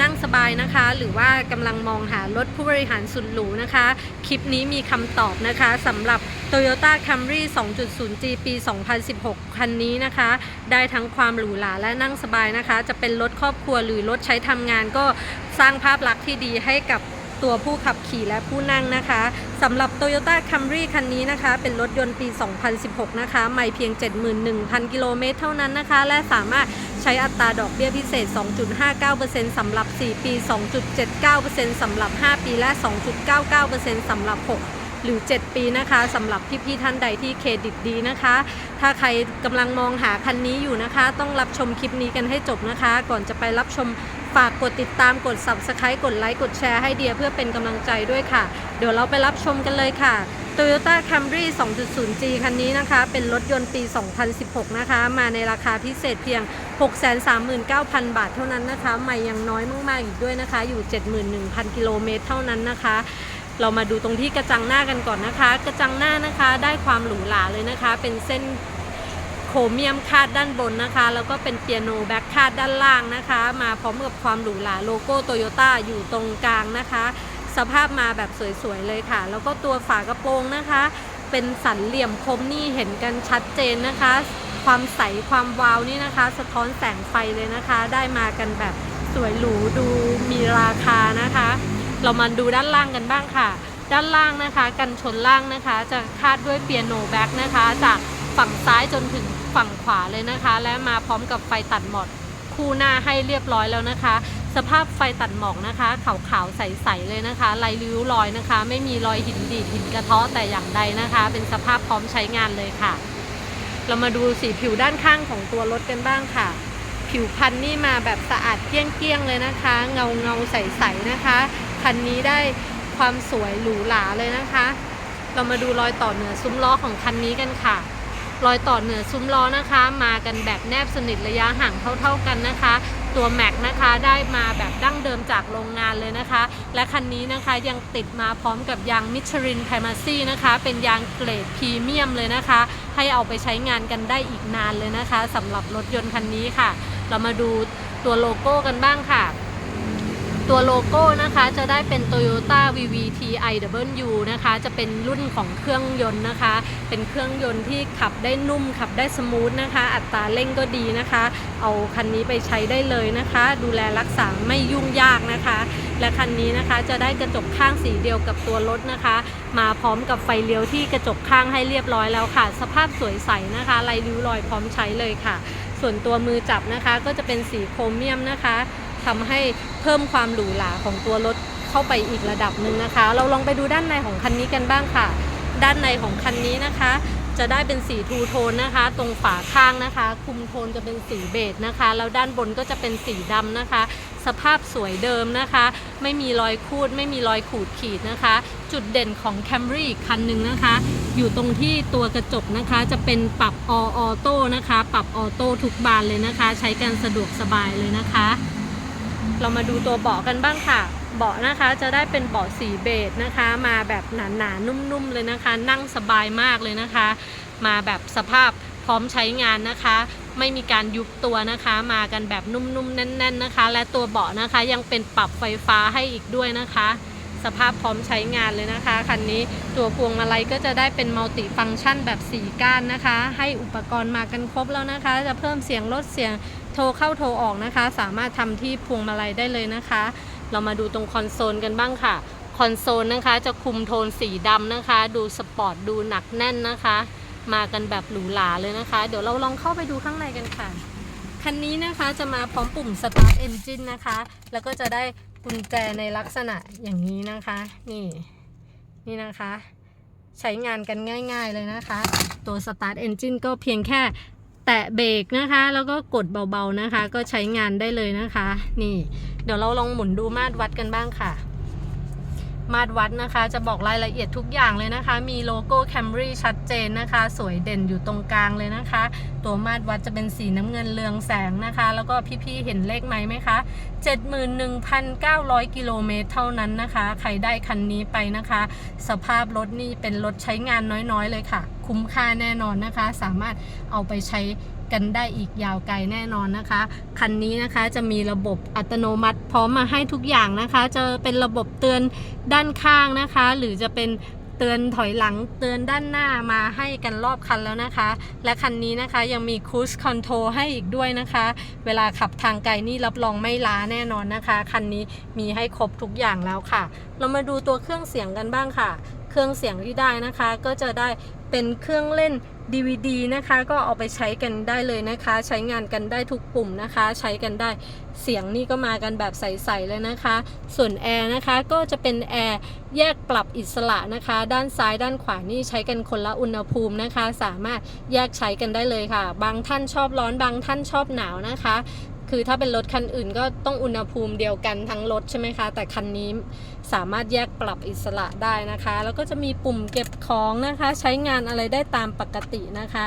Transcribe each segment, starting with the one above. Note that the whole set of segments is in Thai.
นั่งสบายนะคะ หรือว่ากำลังมองหารถผู้บริหารสุดหรูนะคะ คลิปนี้มีคำตอบนะคะสำหรับ Toyota Camry 2.0G ปี 2016 คันนี้นะคะ ได้ทั้งความหรูหราและนั่งสบายนะคะ จะเป็นรถครอบครัวหรือรถใช้ทำงานก็สร้างภาพลักษณ์ที่ดีให้กับ ตัวผู้ขับขี่และผู้นั่งนะคะสำหรับ Toyota Camry คันนี้นะคะ เป็นรถยนต์ปี 2016 นะคะไม่เพียง 71,000 กิโลเมตรเท่านั้นนะคะ และสามารถใช้อัตราดอกเบี้ยพิเศษ 2.59%สำหรับ 4 ปี 2.79%สำหรับ 5 ปีและ 2.99%สำหรับ 6หรือ 7 ปีนะคะสำหรับพี่ๆท่านใดที่เครดิตดีนะคะ ถ้าใครกำลังมองหาคันนี้อยู่นะคะ ต้องรับชมคลิปนี้กันให้จบนะคะ ก่อนจะไปรับชม ฝากกดติดตามกด subscribe กดไลค์กดแชร์ให้เดียเพื่อเป็นกำลังใจด้วยค่ะ เดี๋ยวเราไปรับชมกันเลยค่ะ Toyota Camry 2.0G คันนี้นะคะ เป็นรถยนต์ปี 2016 นะคะ มาในราคาพิเศษเพียง 639,000 บาทเท่านั้นนะคะใหม่ยังน้อยมาก ๆ อีกด้วยนะคะ อยู่ 71,000 กิโลเมตรเท่านั้นนะคะ เรามาดูตรงที่กระจังหน้ากันก่อนนะคะ กระจังหน้านะคะ ได้ความหรูหราเลยนะคะ เป็นเส้น โครเมียมคาดด้านบนนะคะ แล้วก็เป็นเปียโนแบ็คคาดด้านล่างนะคะ มาพร้อมกับความหรูหราโลโก้โตโยต้าอยู่ตรงกลางนะคะ สภาพมาแบบสวยๆเลยค่ะ แล้วก็ตัวฝากระโปรงนะคะ เป็นสันเหลี่ยมคมนี่เห็นกันชัดเจนนะคะ ความใสความวาวนี่นะคะ สะท้อนแสงไฟเลยนะคะ ได้มากันแบบสวยหรูดูมีราคานะคะ เรามาดูด้านล่างกันบ้างค่ะ ด้านล่างนะคะ กันชนล่างนะคะ จะคาดด้วยเปียโนแบ็กนะคะ จากฝั่งซ้ายจนถึง ฝั่งขวาเลยนะคะ และมาพร้อมกับไฟตัดหมอกคู่หน้าให้เรียบร้อยแล้วนะคะ สภาพไฟตัดหมอกนะคะขาวๆใสๆเลยนะคะลายริ้วรอยนะคะ ไม่มีรอยหินดีดหินกระเทาะแต่อย่างใดนะคะ เป็นสภาพพร้อมใช้งานเลยค่ะ เรามาดูสีผิวด้านข้างของตัวรถกันบ้างค่ะ ผิวพันนี่มาแบบสะอาดเกลี้ยงๆเลยนะคะ เงาเงาใสๆนะคะคันนี้ได้ความสวยหรูหราเลยนะคะ เรามาดูรอยต่อเหนือซุ้มล้อของคันนี้กันค่ะ รอยต่อเหนือซุ้มล้อนะคะ มากันแบบแนบสนิทระยะห่างเท่า ๆกันนะคะ ตัวแม็กนะคะได้มาแบบดั้งเดิมจากโรงงานเลยนะคะ และคันนี้นะคะยังติดมาพร้อมกับยางมิชลินไพรมาซี่นะคะ เป็นยางเกรดพรีเมียมเลยนะคะ ให้เอาไปใช้งานกันได้อีกนานเลยนะคะสำหรับรถยนต์คันนี้ค่ะ เรามาดูตัวโลโก้กันบ้างค่ะ ตัวโลโก้นะคะจะได้เป็น Toyota VVT-iW นะคะ จะเป็นรุ่นของเครื่องยนต์นะคะ เป็นเครื่องยนต์ที่ขับได้นุ่ม ขับได้สมูทนะคะ อัตราเร่งก็ดีนะคะ เอาคันนี้ไปใช้ได้เลยนะคะ ดูแลรักษาไม่ยุ่งยากนะคะ และคันนี้นะคะจะได้กระจกข้างสีเดียวกับตัวรถนะคะ มาพร้อมกับไฟเลี้ยวที่กระจกข้างให้เรียบร้อยแล้วค่ะ สภาพสวยใสนะคะลายริ้วรอยพร้อมใช้เลยค่ะ ส่วนตัวมือจับนะคะก็จะเป็นสีโครเมียมนะคะ ทำให้เพิ่มความหรูหราของตัวรถเข้าไปอีกระดับหนึ่งนะคะ เราลองไปดูด้านในของคันนี้กันบ้างค่ะ ด้านในของคันนี้นะคะ จะได้เป็นสีทูโทนนะคะ ตรงฝาข้างนะคะ คุมโทนจะเป็นสีเบจนะคะแล้วด้านบนก็จะเป็นสีดำนะคะ สภาพสวยเดิมนะคะ ไม่มีรอยคูด ไม่มีรอยขูดขีดนะคะ จุดเด่นของ Camry อีกคันหนึ่งนะคะ อยู่ตรงที่ตัวกระจกนะคะ จะเป็นปรับออโต้นะคะ ปรับออโต้ทุกบานเลยนะคะ ใช้กันสะดวกสบายเลยนะคะ เรามาดูตัวเบาะกันบ้างค่ะ เบาะนะคะจะได้เป็นเบาะสีเบจนะคะ มาแบบหนาๆนุ่มๆเลยนะคะ นั่งสบายมากเลยนะคะ มาแบบสภาพพร้อมใช้งานนะคะ ไม่มีการยุบตัวนะคะ มากันแบบนุ่มๆแน่น ๆนะคะ และตัวเบาะนะคะยังเป็นปรับไฟฟ้าให้อีกด้วยนะคะ สภาพพร้อมใช้งานเลยนะคะ คันนี้ตัวพวงมาลัยก็จะได้เป็นมัลติฟังก์ชันแบบ 4 ก้านนะคะ ให้อุปกรณ์มากันครบแล้วนะคะ จะเพิ่มเสียงลดเสียงโทรเข้าโทรออกนะคะ สามารถทำที่พวงมาลัยได้เลยนะคะ เรามาดูตรงคอนโซลกันบ้างค่ะ คอนโซลนะคะจะคุมโทนสีดำนะคะ ดูสปอร์ตดูหนักแน่นนะคะ มากันแบบหรูหราเลยนะคะ เดี๋ยวเราลองเข้าไปดูข้างในกันค่ะคันนี้นะคะจะมาพร้อมปุ่ม Start Engine นะคะ แล้วก็จะได้ กุญแจในลักษณะอย่างนี้นะคะ นี่นี่นะคะ ใช้งานกันง่าย ๆเลยนะคะ ตัว Start Engine ก็เพียงแค่แตะเบรกนะคะ แล้วก็กดเบาๆนะคะ ก็ใช้งานได้เลยนะคะ นี่ เดี๋ยวเราลองหมุนดูมาตรวัดกันบ้างค่ะ มาตรวัดนะคะ จะบอกรายละเอียดทุกอย่างเลยนะคะ มีโลโก้ Camry ชัดเจนนะคะ สวยเด่นอยู่ตรงกลางเลยนะคะ ตัวมาตรวัดจะเป็นสีน้ำเงินเรืองแสงนะคะ แล้วก็พี่ๆเห็นเลขไหมไหมคะ 71,900 กิโลเมตรเท่านั้นนะคะ ใครได้คันนี้ไปนะคะ สภาพรถนี่เป็นรถใช้งานน้อยๆเลยค่ะ คุ้มค่าแน่นอนนะคะ สามารถเอาไปใช้ กันได้อีกยาวไกลแน่นอนนะคะ คันนี้นะคะจะมีระบบอัตโนมัติพร้อมมาให้ทุกอย่างนะคะ จะเป็นระบบเตือนด้านข้างนะคะ หรือจะเป็นเตือนถอยหลังเตือนด้านหน้ามาให้กันรอบคันแล้วนะคะ และคันนี้นะคะยังมี Cruise Control ให้อีกด้วยนะคะ เวลาขับทางไกลนี่รับรองไม่ล้าแน่นอนนะคะ คันนี้มีให้ครบทุกอย่างแล้วค่ะ เรามาดูตัวเครื่องเสียงกันบ้างค่ะ เครื่องเสียงที่ได้นะคะ ก็จะได้เป็นเครื่องเล่น DVD นะคะก็เอาไปใช้กันได้เลยนะคะ ใช้งานกันได้ทุกปุ่มนะคะ ใช้กันได้เสียงนี่ก็มากันแบบใสๆเลยนะคะ ส่วนแอร์นะคะก็จะเป็นแอร์แยกปรับอิสระนะคะ ด้านซ้ายด้านขวานี่ใช้กันคนละอุณหภูมินะคะ สามารถแยกใช้กันได้เลยค่ะ บางท่านชอบร้อนบางท่านชอบหนาวนะคะ คือถ้าเป็นรถคันอื่นก็ต้องอุณหภูมิเดียวกันทั้งรถใช่ไหมคะ แต่คันนี้สามารถแยกปรับอิสระได้นะคะ แล้วก็จะมีปุ่มเก็บของนะคะ ใช้งานอะไรได้ตามปกตินะคะ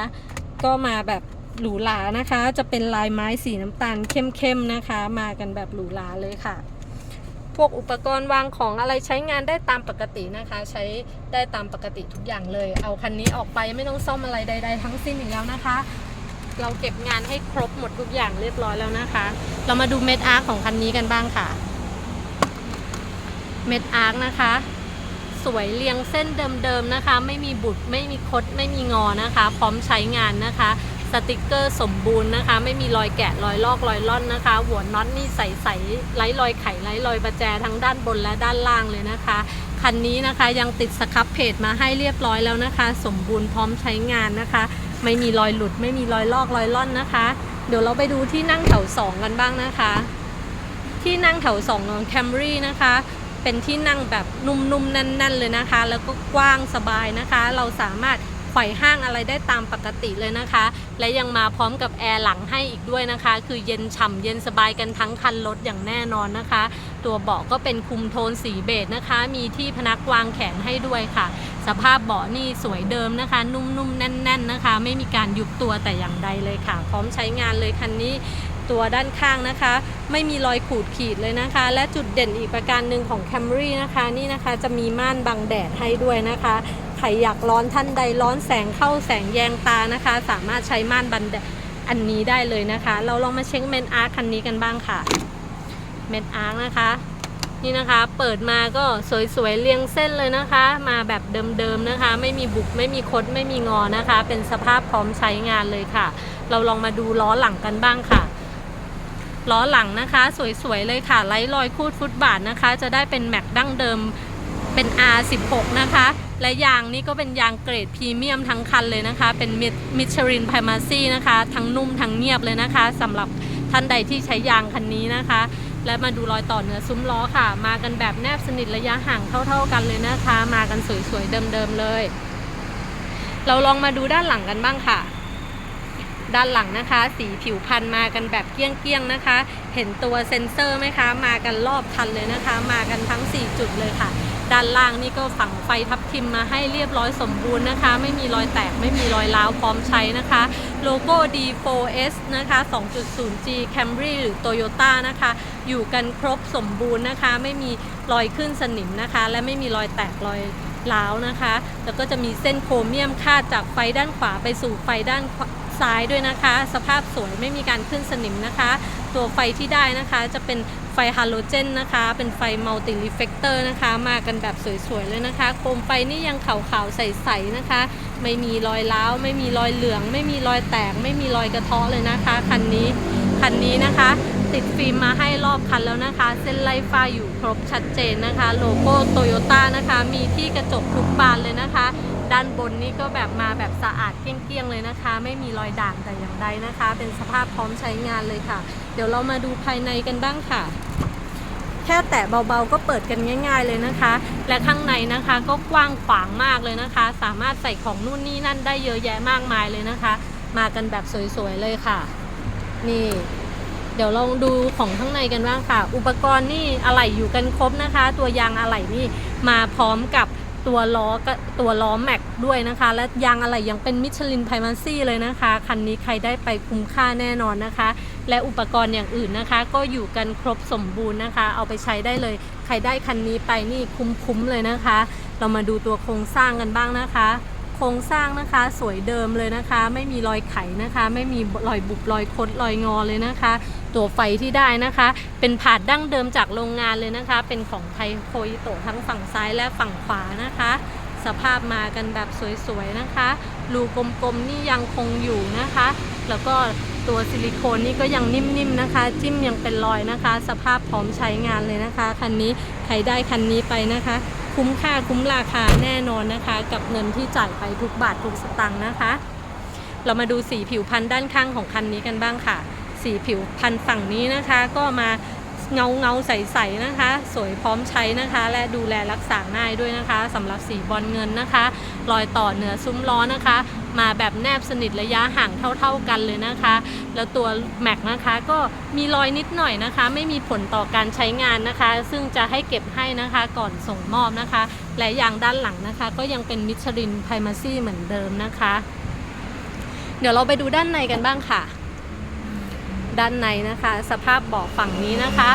ก็มาแบบหรูหรานะคะ จะเป็นลายไม้สีน้ำตาลเข้มๆนะคะ มากันแบบหรูหราเลยค่ะ พวกอุปกรณ์วางของอะไรใช้งานได้ตามปกตินะคะ ใช้ได้ตามปกติทุกอย่างเลย เอาคันนี้ออกไปไม่ต้องซ่อมอะไรใด ๆ ทั้งสิ้นอีกแล้วนะคะ เราเก็บงานให้ครบหมดทุกอย่างเรียบร้อยแล้วนะคะ เรามาดูเม็ดอาร์คของคันนี้กันบ้างค่ะ เม็ดอาร์คนะคะ สวยเรียงเส้นเดิมๆนะคะ ไม่มีบุดไม่มีคด ไม่มีงอนะคะ พร้อมใช้งานนะคะ สติกเกอร์สมบูรณ์นะคะ ไม่มีรอยแกะรอยลอกรอยล่อนนะคะ หัวน็อตนี่ใสๆไร้รอยไขไร้รอยประแจทั้งด้านบนและด้านล่างเลยนะคะคันนี้นะคะยังติดสครับเพจมาให้เรียบร้อยแล้วนะคะ สมบูรณ์พร้อมใช้งานนะคะ ไม่มีรอยหลุดไม่มีรอยลอกรอยล่อนนะคะ เดี๋ยวเราไปดูที่นั่งแถวสองกันบ้างนะคะ ที่นั่งแถวสองของแคมรี่นะคะ เป็นที่นั่งแบบนุ่มๆแน่น ๆ เลยนะคะ แล้วก็กว้างสบายนะคะ เราสามารถ ไขว่ห้างอะไรได้ตามปกติเลยนะคะ และยังมาพร้อมกับแอร์หลังให้อีกด้วยนะคะ คือเย็นฉ่ำเย็นสบายกันทั้งคันรถอย่างแน่นอนนะคะ ตัวเบาะก็เป็นคุมโทนสีเบจนะคะ มีที่พนักวางแขนให้ด้วยค่ะ สภาพเบาะนี่สวยเดิมนะคะ นุ่มๆแน่น ๆนะคะ ไม่มีการยุบตัวแต่อย่างใดเลยค่ะ พร้อมใช้งานเลยคันนี้ตัวด้านข้างนะคะ ไม่มีรอยขูดขีดเลยนะคะ และจุดเด่นอีกประการหนึ่งของ Camry นะคะ นี่นะคะจะมีม่านบังแดดให้ด้วยนะคะใครอยากร้อนท่านใดร้อนแสงเข้าแสงแยงตานะคะ สามารถใช้ม่านบังแดดอันนี้ได้เลยนะคะ เราลองมาเช็คเมนอาร์คันนี้กันบ้างค่ะเมนอาร์นะคะ นี่นะคะเปิดมาก็สวยๆเรียงเส้นเลยนะคะ มาแบบเดิมๆนะคะ ไม่มีบุกไม่มีคดไม่มีงอนะคะ เป็นสภาพพร้อมใช้งานเลยค่ะ เราลองมาดูล้อหลังกันบ้างค่ะล้อหลังนะคะ สวยๆเลยค่ะไร้รอยคูดฟุตบาทนะคะ จะได้เป็นแม็กดั้งเดิมเป็น R16 นะคะ และยางนี่ก็เป็นยางเกรดพรีเมียมทั้งคันเลยนะคะ เป็นมิชลินไพมาซี่นะคะ ทั้งนุ่มทั้งเงียบเลยนะคะสำหรับท่านใดที่ใช้ยางคันนี้นะคะ และมาดูรอยต่อเนื้อซุ้มล้อค่ะ มากันแบบแนบสนิทระยะห่างเท่า ๆกันเลยนะคะ มากันสวยๆเดิมๆเลย เราลองมาดูด้านหลังกันบ้างค่ะด้านหลังนะคะ สีผิวพันธุ์มากันแบบเกลี้ยงๆนะคะ เห็นตัวเซ็นเซอร์ไหมคะ มากันรอบคันเลยนะคะ มากันทั้ง 4 จุดเลยค่ะ ด้านล่างนี่ก็ฝังไฟทับทิมมาให้เรียบร้อยสมบูรณ์นะคะ ไม่มีรอยแตกไม่มีรอยร้าวพร้อมใช้นะคะ โลโก้ D4S นะคะ 2.0G Camry หรือ Toyota นะคะ อยู่กันครบสมบูรณ์นะคะ ไม่มีรอยขึ้นสนิมนะคะ และไม่มีรอยแตกรอยร้าวนะคะ แล้วก็จะมีเส้นโครเมียมคาดจากไฟด้านขวาไปสู่ไฟด้าน ซ้ายด้วยนะคะ สภาพสวยไม่มีการขึ้นสนิมนะคะ ตัวไฟที่ได้นะคะจะเป็นไฟฮาโลเจนนะคะ เป็นไฟมัลติรีเฟกเตอร์นะคะ มากันแบบสวยๆเลยนะคะ โคมไฟนี่ยังขาวๆใสๆนะคะ ไม่มีรอยร้าว ไม่มีรอยเหลือง ไม่มีรอยแตก ไม่มีรอยกระเทาะเลยนะคะ คันนี้ คันนี้นะคะ ติดฟิล์มมาให้รอบคันแล้วนะคะ เส้นไล่ฟ้าอยู่ครบชัดเจนนะคะ โลโก้โตโยต้านะคะ มีที่กระจกทุกบานเลยนะคะ ด้านบนนี่ก็แบบมาแบบสะอาดเกลี้ยงๆเลยนะคะ ไม่มีรอยด่างแต่อย่างใดนะคะ เป็นสภาพพร้อมใช้งานเลยค่ะ เดี๋ยวเรามาดูภายในกันบ้างค่ะแค่แตะเบาๆก็เปิดกันง่าย ๆเลยนะคะ และข้างในนะคะก็กว้างขวางมากเลยนะคะ สามารถใส่ของนู่นนี่นั่นได้เยอะแยะมากมายเลยนะคะ มากันแบบสวยๆเลยค่ะ นี่ เดี๋ยวลองดูของข้างในกันบ้างค่ะ อุปกรณ์นี่อะไหล่อยู่กันครบนะคะ ตัวยางอะไหล่นี่มาพร้อมกับตัวล้อตัวล้อแม็กด้วยนะคะ และยางอะไหล่ยังเป็นมิชลินไพมาซี่เลยนะคะ คันนี้ใครได้ไปคุ้มค่าแน่นอนนะคะ และอุปกรณ์อย่างอื่นนะคะ ก็อยู่กันครบสมบูรณ์นะคะ เอาไปใช้ได้เลย ใครได้คันนี้ไปนี่คุ้มๆเลยนะคะ เรามาดูตัวโครงสร้างกันบ้างนะคะ โครงสร้างนะคะสวยเดิมเลยนะคะ ไม่มีรอยไขนะคะ ไม่มีรอยบุบรอยคดรอยงอเลยนะคะ ตัวไฟที่ได้นะคะ เป็นผาดดั้งเดิมจากโรงงานเลยนะคะ เป็นของไทโคยโตทั้งฝั่งซ้ายและฝั่งขวานะคะ สภาพมากันแบบสวยๆนะคะ รูกลมๆนี่ยังคงอยู่นะคะ แล้วก็ตัวซิลิโคนนี่ก็ยังนิ่มๆนะคะ จิ้มยังเป็นรอยนะคะ สภาพพร้อมใช้งานเลยนะคะ คันนี้ใครได้คันนี้ไปนะคะ คุ้มค่าคุ้มราคาแน่นอนนะคะ กับเงินที่จ่ายไปทุกบาททุกสตางค์นะคะ เรามาดูสีผิวพันธุ์ด้านข้างของคันนี้กันบ้างค่ะ สีผิวพันฝั่งนี้นะคะ ก็มาเงาเงาใสๆนะคะ สวยพร้อมใช้นะคะ และดูแลรักษาง่ายด้วยนะคะสำหรับสีบอลเงินนะคะ รอยต่อเหนือซุ้มล้อนะคะ มาแบบแนบสนิทระยะห่างเท่า ๆกันเลยนะคะ แล้วตัวแม็กนะคะก็มีรอยนิดหน่อยนะคะ ไม่มีผลต่อการใช้งานนะคะ ซึ่งจะให้เก็บให้นะคะก่อนส่งมอบนะคะ และยางด้านหลังนะคะ ก็ยังเป็นมิชลินไพรมาซี่เหมือนเดิมนะคะ เดี๋ยวเราไปดูด้านในกันบ้างค่ะ ด้านในนะคะ สภาพเบาะฝั่งนี้นะคะ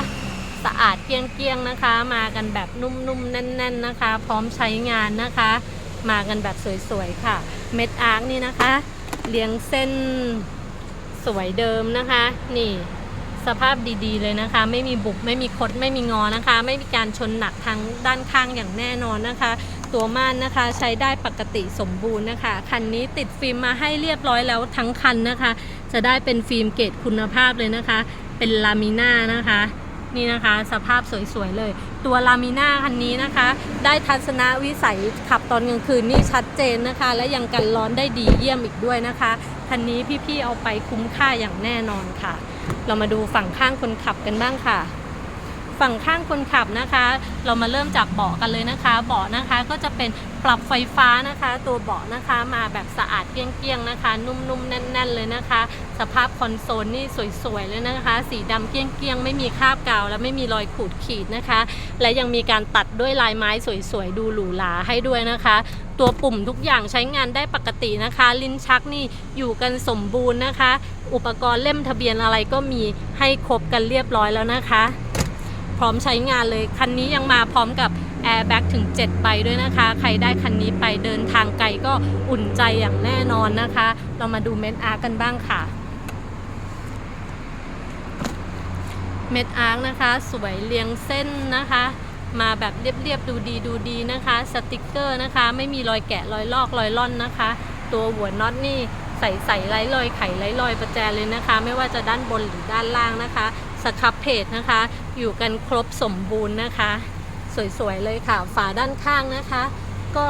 สะอาดเกลี้ยงๆนะคะ มากันแบบนุ่มๆแน่น ๆนะคะ พร้อมใช้งานนะคะ มากันแบบสวยๆค่ะ เม็ดอาร์คนี่นะคะเรียงเส้นสวยเดิมนะคะ นี่สภาพดีๆเลยนะคะ ไม่มีบุบไม่มีคดไม่มีงอนะคะ ไม่มีการชนหนักทางด้านข้างอย่างแน่นอนนะคะ ตัวม่านนะคะใช้ได้ปกติสมบูรณ์นะคะ คันนี้ติดฟิล์มมาให้เรียบร้อยแล้วทั้งคันนะคะ จะได้เป็นฟิล์มเกรดคุณภาพเลยนะคะ เป็นลามิน่านะคะ นี่นะคะสภาพสวยๆเลย ตัวลามิน่าคันนี้นะคะ ได้ทัศนวิสัยขับตอนกลางคืนนี่ชัดเจนนะคะ และยังกันร้อนได้ดีเยี่ยมอีกด้วยนะคะคันนี้พี่ๆเอาไปคุ้มค่าอย่างแน่นอนค่ะ เรามาดูฝั่งข้างคนขับกันบ้างค่ะ ฝั่งข้างคนขับนะคะ เรามาเริ่มจากเบาะกันเลยนะคะ เบาะนะคะก็จะเป็นปรับไฟฟ้านะคะ ตัวเบาะนะคะมาแบบสะอาดเกลี้ยงๆนะคะ นุ่มๆแน่น ๆ เลยนะคะ สภาพคอนโซลนี่สวยๆเลยนะคะ สีดำเกลี้ยงๆไม่มีคราบกาวและไม่มีรอยขูดขีดนะคะ และยังมีการตัดด้วยลายไม้สวยๆดูหรูหราให้ด้วยนะคะ ตัวปุ่มทุกอย่างใช้งานได้ปกตินะคะ ลิ้นชักนี่อยู่กันสมบูรณ์นะคะ อุปกรณ์เล่มทะเบียนอะไรก็มีให้ครบกันเรียบร้อยแล้วนะคะ พร้อมใช้งานเลย คันนี้ยังมาพร้อมกับแอร์แบ็กถึง 7 ใบด้วยนะคะ ใครได้คันนี้ไปเดินทางไกลก็อุ่นใจอย่างแน่นอนนะคะ เรามาดูเม็ดอาร์กันบ้างค่ะ เม็ดอาร์นะคะ สวยเรียงเส้นนะคะ มาแบบเรียบๆดูดีดูดีนะคะ สติกเกอร์นะคะ ไม่มีรอยแกะรอยลอกรอยล่อนนะคะ ตัวหัวน็อตนี่ใส่ใส่ไร้รอยไขไร้รอยประแจเลยนะคะ ไม่ว่าจะด้านบนหรือด้านล่างนะคะ สครับเพจนะคะ อยู่กันครบสมบูรณ์นะคะ สวยๆเลยค่ะ ฝาด้านข้างนะคะ ก็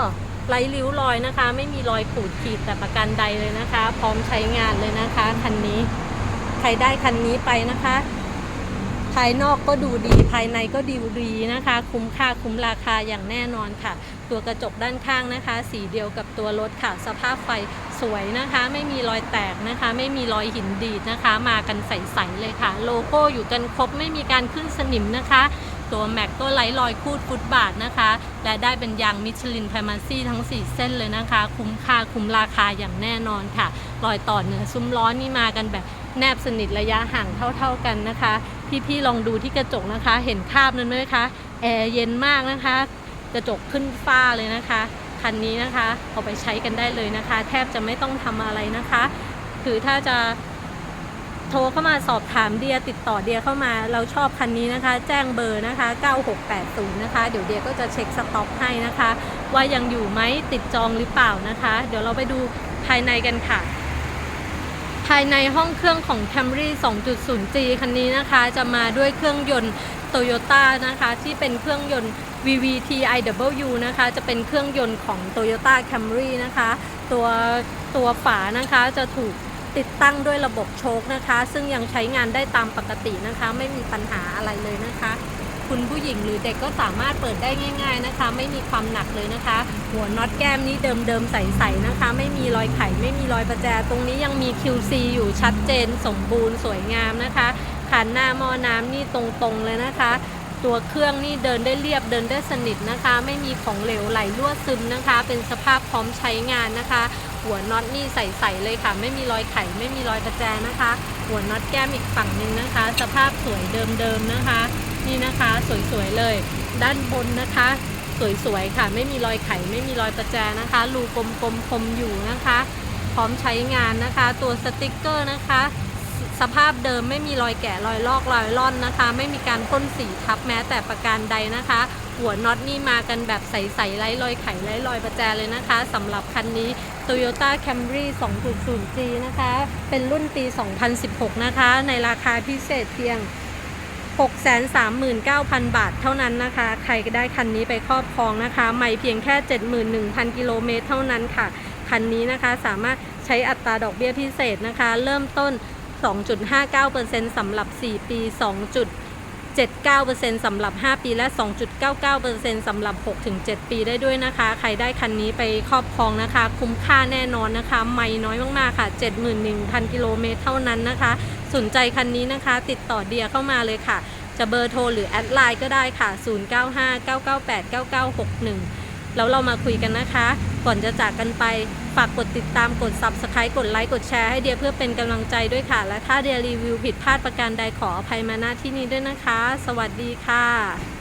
ไร้ริ้วรอยนะคะ ไม่มีรอยขูดขีดแต่ประกันใดเลยนะคะ พร้อมใช้งานเลยนะคะ คันนี้ ใครได้คันนี้ไปนะคะ ภายนอกก็ดูดีภายในก็ดีดีนะคะ คุ้มค่าคุ้มราคาอย่างแน่นอนค่ะ ตัวกระจกด้านข้างนะคะ สีเดียวกับตัวรถค่ะ สภาพไฟสวยนะคะ ไม่มีรอยแตกนะคะ ไม่มีรอยหินดีดนะคะ มากันใสๆเลยค่ะ โลโก้อยู่กันครบไม่มีการขึ้นสนิมนะคะตัวแม็กก็ไร้รอยคูดฟุตบาทนะคะ และได้เป็นยางมิชลินไพมาซี่ทั้ง 4 เส้นเลยนะคะ คุ้มค่าคุ้มราคาอย่างแน่นอนค่ะ รอยต่อเหนือซุ้มล้อนี่มากันแบบแนบสนิทระยะห่างเท่า ๆกันนะคะ พี่ๆลองดูที่กระจกนะคะ เห็นคราบนั้นไหมคะแอร์เย็นมากนะคะ กระจกขึ้นฟ้าเลยนะคะ คันนี้นะคะเอาไปใช้กันได้เลยนะคะ แทบจะไม่ต้องทำอะไรนะคะ คือถ้าจะโทรเข้ามาสอบถามเดียติดต่อเดียเข้ามาเราชอบคันนี้นะคะ แจ้งเบอร์นะคะ 9680 นะคะ เดี๋ยวเดียก็จะเช็คสต็อกให้นะคะ ว่ายังอยู่ไหมติดจองหรือเปล่านะคะ เดี๋ยวเราไปดูภายในกันค่ะ ภายในห้องเครื่องของ Camry 2.0G คันนี้นะคะ จะมาด้วยเครื่องยนต์ Toyota นะคะ ที่เป็นเครื่องยนต์ VVT iW นะคะ จะเป็นเครื่องยนต์ของ Toyota Camry นะคะ ตัวตัวฝานะคะจะถูกติดตั้งด้วยระบบโชคนะคะ ซึ่งยังใช้งานได้ตามปกตินะคะ ไม่มีปัญหาอะไรเลยนะคะ คุณผู้หญิงหรือเด็กก็สามารถเปิดได้ง่าย ๆนะคะ ไม่มีความหนักเลยนะคะ หัวน็อตแก้มนี้เดิมๆใสๆนะคะ ไม่มีรอยไขไม่มีรอยประแจ ตรงนี้ยังมี QC อยู่ชัดเจน สมบูรณ์สวยงามนะคะขันหน้าหม้อน้ำนี่ตรงๆเลยนะคะตัวเครื่องนี่เดินได้เรียบเดินได้สนิทนะคะ ไม่มีของเหลวไหลรั่วซึมนะคะ เป็นสภาพพร้อมใช้งานนะคะ หัวน็อตนี่ใสๆเลยค่ะ ไม่มีรอยไขไม่มีรอยประแจนะคะ หัวน็อตแก้มอีกฝั่งหนึ่งนะคะ สภาพสวยเดิมๆนะคะ นี่นะคะสวยๆเลย ด้านบนนะคะ สวยๆค่ะ ไม่มีรอยไขไม่มีรอยประแจนะคะ รูกลมๆคมอยู่นะคะ พร้อมใช้งานนะคะ ตัวสติกเกอร์นะคะ สภาพเดิมไม่มีรอยแกะรอยลอกรอยล่อนนะคะ ไม่มีการพ่นสีทับแม้แต่ประการใดนะคะ หัวน็อตนี่มากันแบบใสๆไร้รอยไขไร้รอยประแจเลยนะคะสำหรับคันนี้ Toyota Camry 2.0G นะคะ เป็นรุ่นปี 2016 นะคะ ในราคาพิเศษเพียง 639,000 บาทเท่านั้นนะคะ ใครก็ได้คันนี้ไปครอบครองนะคะ ไม่เพียงแค่ 71,000 กิโลเมตรเท่านั้นค่ะ คันนี้นะคะสามารถใช้อัตราดอกเบี้ยพิเศษนะคะ เริ่มต้น 2.59%สำหรับ 4 ปี 79%สำหรับ 5 ปีและ 2.99%สำหรับ 6-7 ปีได้ด้วยนะคะ ใครได้คันนี้ไปครอบครองนะคะ คุ้มค่าแน่นอนนะคะ ไม่น้อยมากๆค่ะ 71,000 กิโลเมตรเท่านั้นนะคะ สนใจคันนี้นะคะ ติดต่อเดียเข้ามาเลยค่ะ จะเบอร์โทรหรือแอดไลน์ก็ได้ค่ะ 0959989961 แล้วเรามาคุยกันนะคะ ก่อนจะจากกันไป ฝากกดติดตามกด Subscribe กดไลค์กดแชร์ให้เดียเพื่อเป็นกำลังใจด้วยค่ะ และถ้าเดียรีวิวผิดพลาดประการใดขออภัยมาหน้าที่นี้ด้วยนะคะ สวัสดีค่ะ